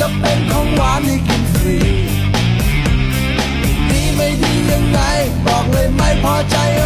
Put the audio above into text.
กัเป็นของหวานให้กินฟรีดีไม่ดียังไง บอกเลยไม่พอใจ